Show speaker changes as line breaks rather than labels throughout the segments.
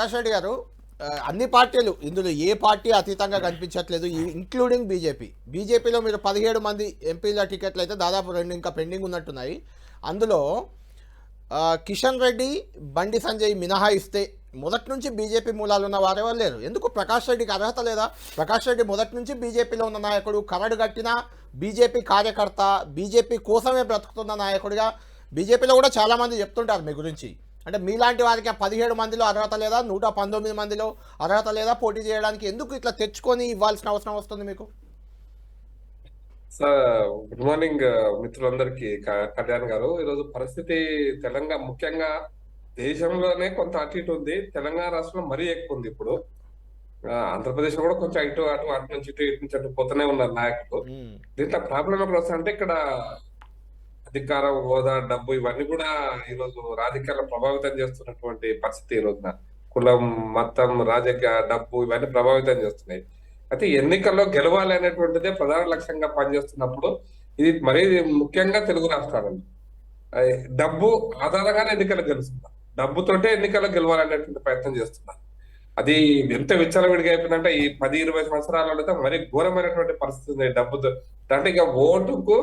ప్రకాష్ రెడ్డి గారు అన్ని పార్టీలు ఇందులో ఏ పార్టీ అతీతంగా కనిపించట్లేదు ఇంక్లూడింగ్ బీజేపీ. బీజేపీలో మీరు పదిహేడు మంది ఎంపీల టికెట్లు అయితే దాదాపు రెండు ఇంకా పెండింగ్ ఉన్నట్టున్నాయి. అందులో కిషన్ రెడ్డి బండి సంజయ్ మినహాయిస్తే మొదటి నుంచి బీజేపీ మూలాలు ఉన్న వారెవరు లేరు. ఎందుకు ప్రకాష్ రెడ్డికి అర్హత లేదా? ప్రకాష్ రెడ్డి మొదటి నుంచి బీజేపీలో ఉన్న నాయకుడు కరడు కట్టిన బీజేపీ కార్యకర్త బీజేపీ కోసమే బ్రతుకుతున్న నాయకుడిగా బీజేపీలో కూడా చాలామంది చెప్తుంటారు మీ గురించి. అంటే మీలాంటి వారికి పదిహేడు మందిలో అర్హత లేదా? నూట పంతొమ్మిది మందిలో అర్హత లేదా? పోటీ చేయడానికి ఎందుకు ఇట్లా తెచ్చుకొని ఇవ్వాల్సిన అవసరం వస్తుంది మీకు?
సార్ గుడ్ మార్నింగ్ మిత్రులందరికీ. కళ్యాణ్ గారు ఈరోజు పరిస్థితి తెలంగాణ ముఖ్యంగా దేశంలోనే కొంత అటు ఇటు ఉంది. తెలంగాణ రాష్ట్రంలో మరీ ఎక్కువ ఉంది ఇప్పుడు. ఆంధ్రప్రదేశ్లో కూడా కొంచెం ఇటు అటు అటు నుంచి ఇటు ఇటు నుంచి అటు పోతూనే ఉన్నారు నాయకులు. దీంట్లో ప్రాబ్లం ఎక్కడ వస్తుందంటే ఇక్కడ అధికారం హోదా డబ్బు ఇవన్నీ కూడా ఈరోజు రాజకీయాలను ప్రభావితం చేస్తున్నటువంటి పరిస్థితి ఈ రోజున. కులం మతం రాజకీయ డబ్బు ఇవన్నీ ప్రభావితం చేస్తున్నాయి. అయితే ఎన్నికల్లో గెలవాలి అనేటువంటిదే ప్రధాన లక్ష్యంగా పనిచేస్తున్నప్పుడు ఇది మరీ ముఖ్యంగా తెలుగు రాష్ట్రాలలో. డబ్బు ఆధారంగానే ఎన్నికలు గెలుస్తున్నారు. డబ్బుతోటే ఎన్నికల్లో గెలవాలనేటువంటి ప్రయత్నం చేస్తున్నారు. అది ఎంత విచ్చలవిడిగా అయిపోయిందంటే ఈ పది ఇరవై సంవత్సరాలలో అయితే మరీ ఘోరమైనటువంటి పరిస్థితి ఉంది. డబ్బుతో అంటే ఇక ఓటుకు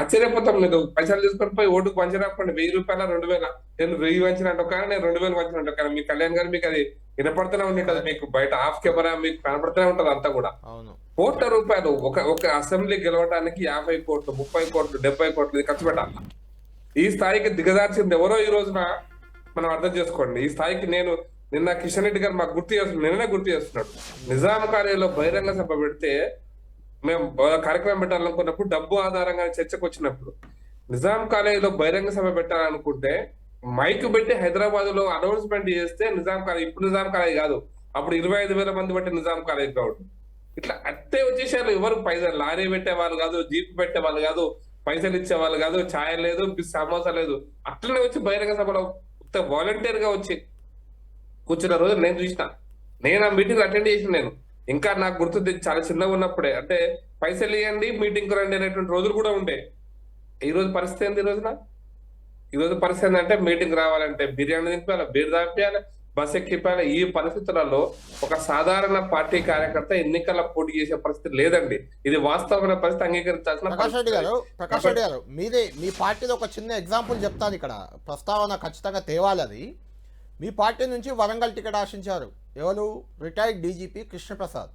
ఆశ్చర్యపోతాం లేదు. పైసలు తీసుకొని పోయి ఓటుకు పంచినప్పుడు వెయ్యి రూపాయల రెండు వేల? నేను వెయ్యి వంచినట్టు కానీ నేను రెండు వేలు వంచినట్టు కానీ మీ కళ్యాణ్ గారు మీకు అది వినపడుతూనే ఉంటుంది మీకు. బయట ఆఫ్ కెమెరా మీకు కనపడుతూనే ఉంటది అంతా కూడా. కోట్ల రూపాయలు ఒక ఒక అసెంబ్లీ గెలవడానికి యాభై కోట్లు ముప్పై కోట్లు డెబ్బై కోట్లు ఖర్చు పెట్టాలి. ఈ స్థాయికి దిగజార్చింది ఎవరో ఈ రోజున మనం అర్థం చేసుకోండి. ఈ స్థాయికి నేను నిన్న కిషన్ రెడ్డి గారు మాకు గుర్తు చేస్తున్నాడు నిన్ననే గుర్తు చేస్తున్నాడు. నిజాం కార్యాలయంలో బహిరంగ సభ పెడితే మేము కార్యక్రమం పెట్టాలనుకున్నప్పుడు డబ్బు ఆధారంగా చర్చకు వచ్చినప్పుడు నిజాం కాలేజీలో బహిరంగ సభ పెట్టాలనుకుంటే మైక్ పెట్టి హైదరాబాద్లో అనౌన్స్మెంట్ చేస్తే నిజాం కాలేజ్ ఇప్పుడు నిజాం కాలేజ్ కాదు అప్పుడు ఇరవై ఐదు వేల మంది బట్టి నిజాం కాలేజ్ కావడం ఇట్లా అట్టే వచ్చేసారు ఎవరు పైసలు లారీ పెట్టే వాళ్ళు కాదు జీప్ పెట్టే వాళ్ళు కాదు పైసలు ఇచ్చే వాళ్ళు కాదు ఛాయ్ లేదు సమోసా లేదు. అట్లనే వచ్చి బహిరంగ సభలో వాలంటీర్గా వచ్చి కూర్చున్న రోజు నేను చూసిన. నేను ఆ మీటింగ్ అటెండ్ చేసిన నేను. ఇంకా నాకు గుర్తుంది చాలా చిన్నగా ఉన్నప్పుడే. అంటే పైసలు ఇవ్వండి మీటింగ్ రండి అనేటువంటి రోజులు కూడా ఉండే. ఈ రోజు పరిస్థితి ఏంది ఈ రోజున? ఈ రోజు పరిస్థితి ఏంటంటే మీటింగ్ రావాలంటే బిర్యానీ తినిపించాలి బీర్ తాపియాలి బస్ ఎక్కిపాలి? ఈ పరిస్థితులలో ఒక సాధారణ పార్టీ కార్యకర్త ఎన్నికల పోటీ చేసే పరిస్థితి లేదండి. ఇది వాస్తవమైన పరిస్థితి అంగీకరించాల్సిన
ప్రకాష్ రెడ్డి. గారు ప్రకాష్ రెడ్డి గారు మీదే మీ పార్టీది ఒక చిన్న ఎగ్జాంపుల్ చెప్తాను ఇక్కడ. ప్రస్తావన ఖచ్చితంగా తేవాలి అది. మీ పార్టీ నుంచి వరంగల్ టికెట్ ఆశించారు. ఎవరు? Retired DGP Krishnaprasad.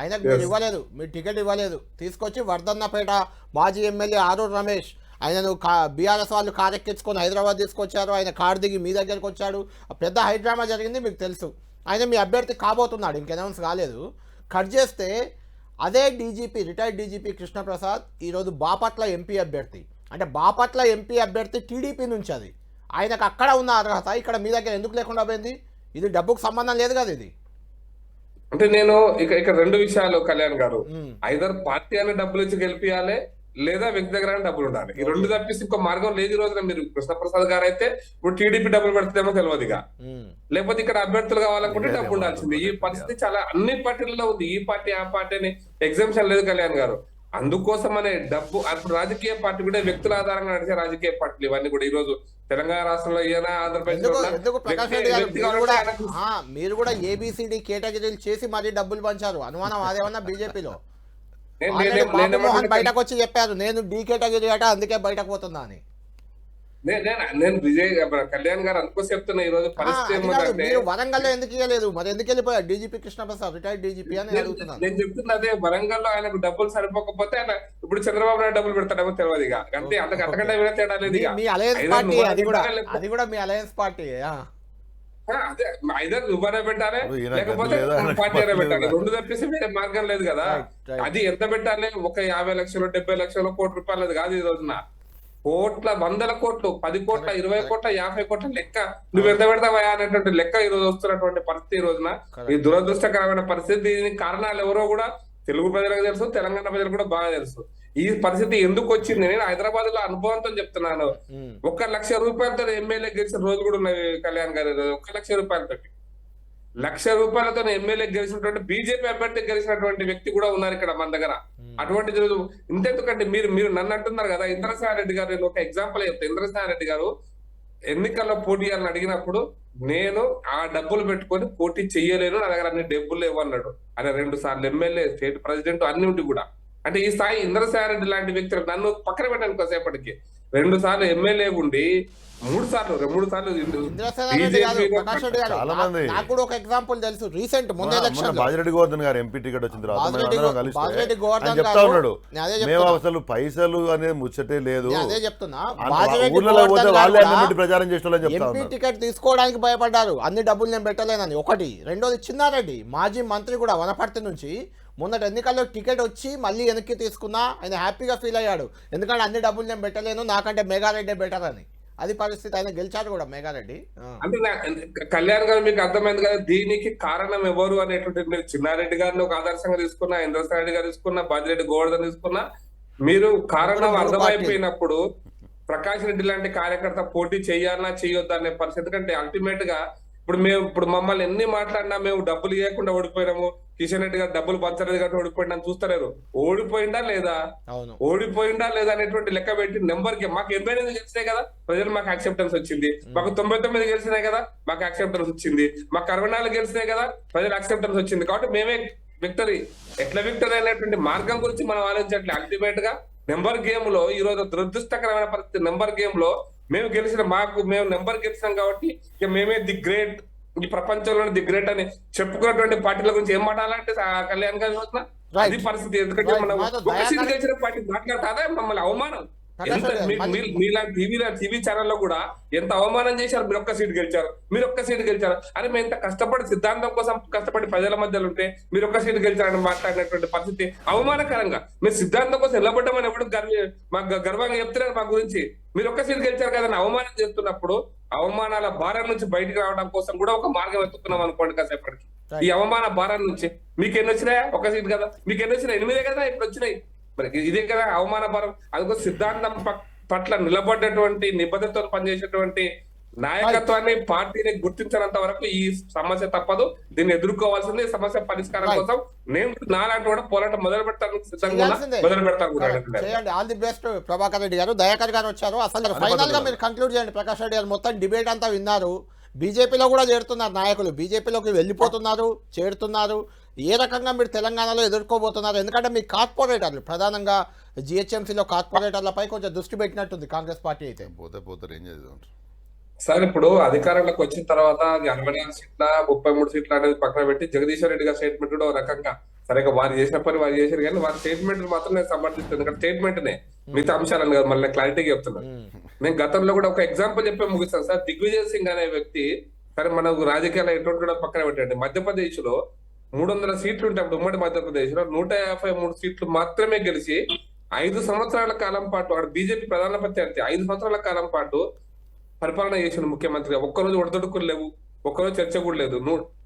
ఆయనకు మీరు. ఇవ్వలేదు మీరు టికెట్ ఇవ్వలేదు. తీసుకొచ్చి వర్ధన్నపేట మాజీ ఎమ్మెల్యే ఆరూర్ రమేష్ ఆయనను కా బీఆర్ఎస్ వాళ్ళు కారు ఎక్కించుకొని హైదరాబాద్ తీసుకొచ్చారు. ఆయన కారు దిగి మీ దగ్గరకు వచ్చాడు. ఆ పెద్ద హైడ్రామా జరిగింది మీకు తెలుసు. ఆయన మీ అభ్యర్థి కాబోతున్నాడు ఇంకెనౌన్స్ కాలేదు. కట్ చేస్తే అదే డీజీపీ రిటైర్డ్ డీజీపీ కృష్ణప్రసాద్ ఈరోజు బాపట్ల ఎంపీ అభ్యర్థి. అంటే బాపట్ల ఎంపీ అభ్యర్థి టీడీపీ నుంచి అది. ఆయనకు అక్కడ ఉన్న అర్హత ఇక్కడ మీ దగ్గర ఎందుకు లేకుండా పోయింది? ఇది డబ్బుకు సంబంధం లేదు కదా ఇది.
అంటే నేను ఇక ఇక రెండు విషయాలు కళ్యాణ్ గారు. ఐదర్ పార్టీ అనే డబ్బులు ఇచ్చి గెలిపియాలి లేదా వ్యక్తి దగ్గర అయినా డబ్బులు ఉండాలి. ఈ రెండు తప్పిస్తే ఇంకో మార్గం లేదు ఈ రోజున మీరు కృష్ణప్రసాద్ గారు అయితే ఇప్పుడు టీడీపీ డబ్బులు పెడుతుందేమో తెలియదు ఇక. లేకపోతే ఇక్కడ అభ్యర్థులు కావాలనుకుంటే డబ్బు ఉండాల్సింది. ఈ పరిస్థితి చాలా అన్ని పార్టీలలో ఉంది. ఈ పార్టీ ఆ పార్టీ అని ఎగ్జామ్షన్ లేదు కళ్యాణ్ గారు. అందుకోసం అనే డబ్బు అప్పుడు రాజకీయ పార్టీ కూడా వ్యక్తుల ఆధారంగా నడిచే రాజకీయ పార్టీలు ఇవన్నీ కూడా. ఈ రోజు తెలంగాణ రాష్ట్రంలో ఈయన ఆంధ్రప్రదేశ్
మీరు కూడా ఏబిసిడి కేటగిరీలు చేసి మరీ డబ్బులు పంచారు. అనుమానం అదేమన్నా బీజేపీలో బయటకు వచ్చి చెప్పారు. నేను డీ కేటగిరీ అట అందుకే బయటకు పోతున్నా అని.
నేను విజయ్ కళ్యాణ్ గారు అందుకోసం చెప్తున్నా ఈ రోజు పరిస్థితి
మీరు వరంగల్లో ఎందుకు ఇవ్వలేదు మరి ఎందుకు వెళ్ళిపోయారు? డీజీపీ కృష్ణప్రసాద్ రిటైర్డ్ డీజీపీ అని
నేను
అడుగుతున్నాను.
నేను చెప్తున్నా అదే వరంగల్లో ఆయనకు డబ్బులు సరిపోకపోతే ఆయన ఇప్పుడు చంద్రబాబు నాయుడు డబ్బులు పెడతాడేమో తెలియదు ఇక. అంటే అంతకు అంతకంటే తేడా లేదు
మీ- అలయన్స్ పార్టీ అది కూడా
పెట్టాలి, లేకపోతే-
అది కూడా మీ అలయన్స్ పార్టీ
అదే ఐదర్ నువ్వనే పెట్టాలి లేకపోతే పార్టీ అయినా పెట్టాలి? రెండు తప్పిస్తే వేరే మార్గం లేదు కదా. అది ఎంత పెట్టాలి? ఒక యాభై లక్షలు డెబ్బై లక్షలు కోటి రూపాయలు కాదు ఈ రోజున. కోట్ల వందల కోట్లు పది కోట్ల ఇరవై. కోట్ల యాభై కోట్ల లెక్క నువ్వు ఎంత పెడతావా అనేటువంటి లెక్క ఈ రోజు వస్తున్నటువంటి పరిస్థితి ఈ రోజున. ఈ దురదృష్టకరమైన పరిస్థితి దీనికి కారణాలు ఎవరో కూడా తెలుగు ప్రజలకు తెలుసు తెలంగాణ ప్రజలకు కూడా బాగా తెలుసు ఈ పరిస్థితి ఎందుకు వచ్చింది నేను హైదరాబాద్లో అనుభవంతో చెప్తున్నాను. ఒక్క లక్ష రూపాయలతో ఎమ్మెల్యే గెలిచిన రోజు కూడా ఉన్నాయి కళ్యాణ్ గారు ఒక్క లక్ష రూపాయలతో లక్ష రూపాయలతో ఎమ్మెల్యే గెలిచినటువంటి బీజేపీ అభ్యర్థి గెలిచినటువంటి వ్యక్తి కూడా ఉన్నారు ఇక్కడ మన దగ్గర.
Hmm.
అటువంటి ఇంతెందుకంటే మీరు మీరు నన్ను అంటున్నారు కదా ఇంద్రసాయి రెడ్డి గారు నేను ఒక ఎగ్జాంపుల్ చెప్తాను ఇంద్రసాయి రెడ్డి గారు ఎన్నికల్లో పోటీ అని అడిగినప్పుడు నేను ఆ డబ్బులు పెట్టుకొని పోటీ చెయ్యలేను నా దగ్గర అన్ని డబ్బులు లేవు అన్నాడు. ఆయన రెండు సార్లు ఎమ్మెల్యే స్టేట్ ప్రెసిడెంట్ అన్ని ఉండి కూడా. అంటే ఈ స్థాయి ఇంద్రసారెడ్డి లాంటి వ్యక్తులు నన్ను పక్కన పెట్టాను కాసేపటికి రెండు సార్లు ఎమ్మెల్యే ఉండి మూడు సార్లు మూడు సార్లు
మంది.
నాకు కూడా ఒక ఎగ్జాంపుల్ తెలుసు. రీసెంట్ మొన్న
మొన్న
ఎలక్షన్
బాజిరెడ్డి గోవర్ధన్ గారు ఎంపీ టికెట్ వచ్చిన తర్వాత చెప్తా ఉన్నాడు. మేము
చెప్తున్నా.
అసలు పైసలు అనేది ముచ్చటే లేదు.
నేను అదే చెప్తున్నా.
ప్రచారం చెప్తా
ఎంపీ టికెట్ తీసుకోవడానికి భయపడ్డారు. అన్ని డబ్బులు నేను పెట్టలేనని. ఒకటి. రెండోది చిన్నారెడ్డి మాజీ మంత్రి కూడా వనపర్తి నుంచి మొన్నటి ఎన్నికల్లో టికెట్ వచ్చి మళ్ళీ వెనక్కి తీసుకున్నా ఆయన హ్యాపీగా ఫీల్ అయ్యాడు. ఎందుకంటే అన్ని డబ్బులు నేను పెట్టలేను నాకంటే మెగారెడ్డి బెటర్ అని. అది పరిస్థితి ఆయన గెలిచారు కూడా మెగారెడ్డి ఆ.
అంటే కళ్యాణ్ గారు మీకు అర్థమైంది కదా దీనికి కారణం ఎవరు అనేటువంటి మీరు చిన్నారెడ్డి గారిని ఒక ఆదర్శంగా తీసుకున్నా ఇంద్రసారెడ్డి రెడ్డి గారు తీసుకున్నా బాజిరెడ్డి గోవర్ధన్ తీసుకున్నా మీరు కారణం అర్థమైపోయినప్పుడు ప్రకాష్ రెడ్డి లాంటి కార్యకర్త పోటీ చేయాలన్నా చేయొద్దా అనే పరిస్థితి ఎందుకంటే అల్టిమేట్గా ఇప్పుడు మేము ఇప్పుడు మమ్మల్ని ఎన్ని మాట్లాడినా మేము డబ్బులు ఇవ్వకుండా ఓడిపోయినాము. కిషన్ రెడ్డి గారు డబ్బులు పంచలేదు కాబట్టి ఓడిపోయినా చూస్తలేరు. ఓడిపోయిందా లేదా? ఓడిపోయిందా లేదా అనేటువంటి లెక్క పెట్టి నెంబర్కి మాకు ఎనభై ఎనిమిది గెలిచినాయి కదా ప్రజలు మాకు యాక్సెప్టెన్స్ వచ్చింది. మాకు తొంభై తొమ్మిది గెలిచినాయి కదా మాకు యాక్సెప్టెన్స్ వచ్చింది. మాకు అరవై నాలుగు గెలిచినాయి కదా ప్రజలు యాక్సెప్టెన్స్ వచ్చింది. కాబట్టి మేమే విక్టరీ ఎట్లా విక్టరీ అనేటువంటి మార్గం గురించి మనం ఆలోచించట్లే. అల్టిమేట్గా నెంబర్ గేమ్లో ఈ రోజు దురదృష్టకరమైన పరిస్థితి. నెంబర్ గేమ్లో మేము గెలిచిన మాకు మేము నెంబర్ గెలిచినాం కాబట్టి ఇక మేమే ది గ్రేట్. ఈ ప్రపంచంలోనే ది గ్రేట్ అని చెప్పుకున్నటువంటి పార్టీల గురించి ఏం మాట్లాడాలంటే కళ్యాణ్ గారి రోజున. అది పరిస్థితి. ఎందుకంటే. మనం ఒక సీట్ గెలిచిన పార్టీ మాట్లాడతాదా? మమ్మల్ని అవమానం. టీవీ ఛానల్లో కూడా ఎంత అవమానం చేశారు? మీరు ఒక్క సీట్ గెలిచారు. మీరు ఒక్క సీట్ గెలిచారు. అరే మేము ఎంత కష్టపడి సిద్ధాంతం కోసం కష్టపడి ప్రజల మధ్యలో ఉంటే మీరు ఒక్క సీట్ గెలిచారని మాట్లాడినటువంటి పరిస్థితి అవమానకరంగా. మీరు సిద్ధాంతం కోసం నిలబడ్డామని ఎప్పుడు గర్వ మాకు గర్వంగా చెప్తున్నారు మా గురించి? మీరు ఒక్క సీట్ గెలిచారు కదని అవమానం చేస్తున్నప్పుడు అవమానాల భారం నుంచి బయటికి రావడం కోసం కూడా ఒక మార్గం ఎత్తుకున్నాం అనుకోండి కాసేపటికి. ఈ అవమాన భారం నుంచి మీకు ఎన్ని వచ్చినాయా? ఒక సీట్ కదా. మీకు ఎన్ని వచ్చినాయి? ఎనిమిదే కదా? ఇప్పుడు వచ్చినాయి. ఇదే కదా అవమాన భారం అందుకో సిద్ధాంతం పట్ల నిలబడ్డటువంటి నిబద్ధతతో పనిచేసేటువంటి నాయకత్వాన్ని పార్టీని గుర్తించినంత వరకు ఈ సమస్య తప్పదు. దీన్ని ఎదుర్కోవాల్సింది సమస్య పరిష్కారం. కోసం. నేను నాలాంటి కూడా పోరాటం మొదలు పెడతాను సిద్ధంగా. మొదలు పెడతాను
all the best Prabhakar Reddy గారు. దయాకర్ గారు వచ్చారు. అసలు ఫైనల్గా మీరు కంక్లూడ్ చేయండి. ప్రకాష్ రెడ్డి గారు మొత్తం డిబేట్ అంతా విన్నారు. బీజేపీలో కూడా చేరుతున్నారు నాయకులు. బీజేపీలోకి వెళ్ళిపోతున్నారు చేరుతున్నారు. ఏ రకంగా మీరు తెలంగాణలో ఎదుర్కోబోతున్నారు? ఎందుకంటే మీ కార్పొరేటర్లు ప్రధానంగా జిహెచ్ఎంసీలో కార్పొరేటర్లపై కొంచెం దృష్టి పెట్టినట్టుంది కాంగ్రెస్ పార్టీ అయితే.
పోతే పోతారు ఏం చేద్దాం?
సార్ ఇప్పుడు అధికారంలోకి వచ్చిన తర్వాత అది అరవై నాలుగు సీట్ల ముప్పై మూడు సీట్ల అనేది పక్కన పెట్టి జగదీశ్వర్ రెడ్డి గారి స్టేట్మెంట్ కూడా ఒక రకంగా సరే వారు చేసిన పని వారు చేశారు కానీ వారి స్టేట్మెంట్ మాత్రం నేను సమర్థిస్తాను. ఎందుకంటే స్టేట్మెంట్నే మిగతా అంశాలను కాదు మళ్ళీ క్లారిటీగా చెప్తున్నాను నేను గతంలో కూడా ఒక ఎగ్జాంపుల్ చెప్పి ముగిస్తాను. సార్ దిగ్విజయ్ సింగ్ అనే వ్యక్తి సరే మనకు రాజకీయాలు ఎటువంటి కూడా పక్కన పెట్టండి. మధ్యప్రదేశ్లో మూడు వందల సీట్లు ఉంటే అప్పుడు ఉమ్మడి మధ్యప్రదేశ్లో నూట యాభై మూడు సీట్లు మాత్రమే గెలిచి ఐదు సంవత్సరాల కాలం పాటు వాడు బీజేపీ ప్రధాన ప్రత్యర్థి ఐదు సంవత్సరాల కాలం పాటు పరిపాలన చేసిన ముఖ్యమంత్రి ఒక్కరోజు ఒడదొడుకులు లేవు ఒక్కరోజు చర్చ కూడా లేదు.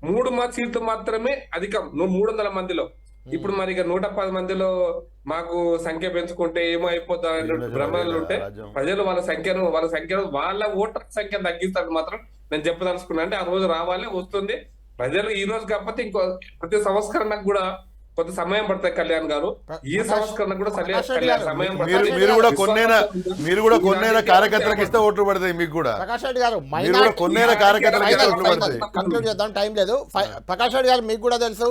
మూడు మా సీట్లు మాత్రమే అధికం. నువ్వు మూడు వందల మందిలో. ఇప్పుడు మరి ఇక నూట పది మందిలో మాకు సంఖ్య పెంచుకుంటే ఏమో అయిపోతా భ్రమలు ఉంటే. ప్రజలు వాళ్ళ సంఖ్యను వాళ్ళ సంఖ్యను వాళ్ళ ఓటర్ సంఖ్యను తగ్గిస్తారు మాత్రం నేను చెప్పదలుచుకున్నా అంటే ఆ రోజు రావాలి వస్తుంది ప్రజలు ఈ రోజు కాకపోతే ఇంకో ప్రతి సంస్కరణకు కూడా కొంత సమయం పడుతుంది కళ్యాణ్ గారు ఈ సంస్కరణకు కూడా సమయం
మీరు
పడుతుంది.
మీరు కూడా కొన్నైనా? మీరు కూడా కొన్నైనా కార్యకర్తలకు ఇస్తే ఓట్లు పడతాయి మీకు కూడా
ప్రకాష్ రెడ్డి గారు
మీరు కూడా కొన్నైనా కార్యకర్తలకు ఇస్తే ఓట్లు పడతాయి
కంక్లూడ్ చేద్దాం టైం లేదు ప్రకాష్ రెడ్డి గారు మీకు కూడా తెలుసు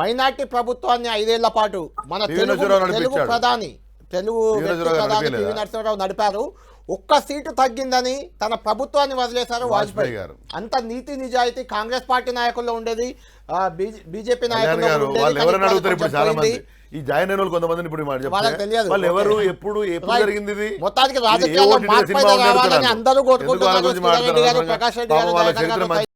మైనార్టీ ప్రభుత్వాన్ని ఐదేళ్ళ పాటు మన తెలుగు తెలుగు. ప్రధాని తెలుగు ప్రధాని? పివి నరసింహరావు నడిపారు ఒక్క సీటు తగ్గిందని తన ప్రభుత్వాన్ని వదిలేశారు
వాజ్పేయి గారు.
అంత నీతి నిజాయితీ కాంగ్రెస్ పార్టీ నాయకుల్లో ఉండేది బీజేపీ పోయింది.
ఈ జాయిన్ అయిన వాళ్ళు కొంతమందిని ఇప్పుడు. వాళ్ళు ఎవరు. ఎప్పుడు ఎప్పుడు. జరిగింది ఇది
మొత్తానికి రాజకీయాల్లో. అందరూ కోరుకుంటున్నారు? ప్రకాష్ రెడ్డి గారు